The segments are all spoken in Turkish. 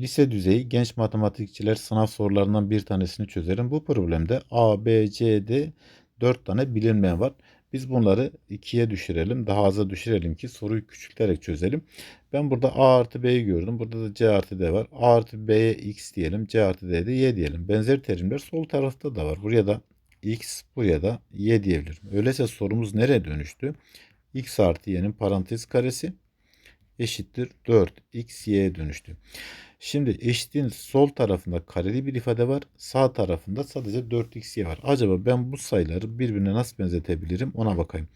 Lise düzeyi genç matematikçiler sınav sorularından bir tanesini çözerim. Bu problemde A, B, C, D 4 tane bilinmeyen var. Biz bunları 2'ye düşürelim. Daha aza düşürelim ki soruyu küçülterek çözelim. Ben burada A artı B'yi gördüm. Burada da C artı D var. A artı B'ye X diyelim. C artı D'ye de Y diyelim. Benzer terimler sol tarafta da var. Buraya da X, buraya da Y diyebilirim. Öyleyse sorumuz nereye dönüştü? X artı Y'nin parantez karesi eşittir 4xy'ye dönüştü. Şimdi eşitliğin sol tarafında kareli bir ifade var. Sağ tarafında sadece 4xy var. Acaba ben bu sayıları birbirine nasıl benzetebilirim ona bakayım.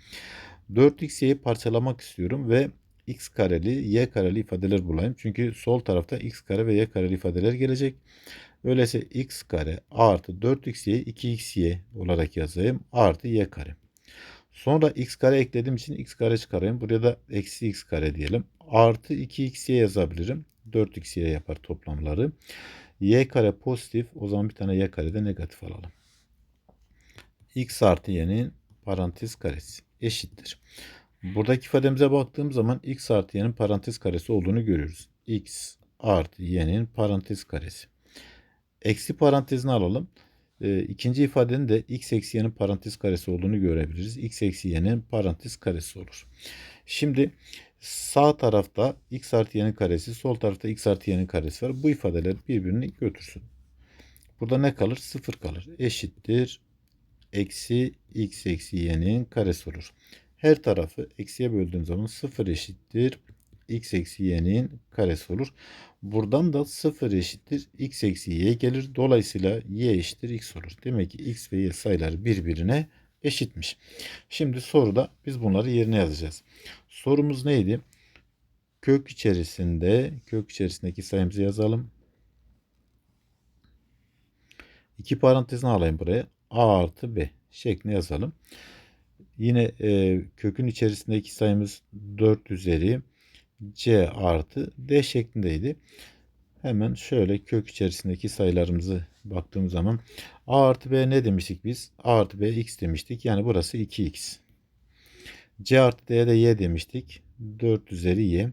4xy'yi parçalamak istiyorum ve x kareli, y kareli ifadeler bulayım. Çünkü sol tarafta x kare ve y kareli ifadeler gelecek. Öyleyse x kare artı 4xy 2xy olarak yazayım. Artı y kare. Sonra x kare eklediğim için x kare çıkarayım. Buraya da eksi x kare diyelim. Artı 2xy yazabilirim. 4xy yapar toplamları. y kare pozitif. O zaman bir tane y kare de negatif alalım. x artı y'nin parantez karesi eşittir. Buradaki ifademize baktığım zaman x artı y'nin parantez karesi olduğunu görüyoruz. x artı y'nin parantez karesi. Eksi parantezini alalım. E, ikinci ifadenin de x eksi y'nin parantez karesi olduğunu görebiliriz. x eksi y'nin parantez karesi olur. Şimdi sağ tarafta x artı y'nin karesi, sol tarafta x artı y'nin karesi var. Bu ifadeler birbirini götürsün. Burada ne kalır? Sıfır kalır. Eşittir. Eksi x eksi y'nin karesi olur. Her tarafı eksiye böldüğüm zaman sıfır eşittir. x eksi y'nin karesi olur. Buradan da 0 eşittir x eksi y gelir. Dolayısıyla y eşittir x olur. Demek ki x ve y sayıları birbirine eşitmiş. Şimdi soruda biz bunları yerine yazacağız. Sorumuz neydi? Kök içerisinde kök içerisindeki sayımızı yazalım. İki parantezini alayım buraya. A artı B şeklinde yazalım. Yine e, kökün içerisindeki sayımız 4 üzeri C artı D şeklindeydi. Hemen şöyle kök içerisindeki sayılarımızı baktığımız zaman A artı B ne demiştik biz? A artı B x demiştik. Yani burası 2x. C artı D'ye de y demiştik. 4 üzeri y.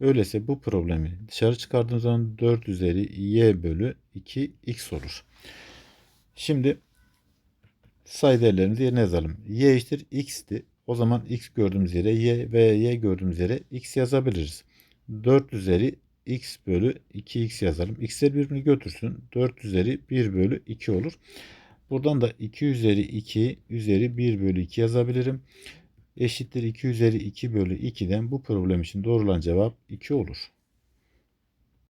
Öyleyse bu problemi dışarı çıkardığımız zaman 4 üzeri y bölü 2x olur. Şimdi sayı değerlerimizi yerine yazalım. y eşittir x'ti. O zaman x gördüğümüz yere y ve y gördüğümüz yere x yazabiliriz. 4 üzeri x bölü 2x yazalım. x'ler birbirini götürsün. 4 üzeri 1 bölü 2 olur. Buradan da 2 üzeri 2 üzeri 1 bölü 2 yazabilirim. Eşittir 2 üzeri 2 bölü 2'den bu problem için doğrulan cevap 2 olur.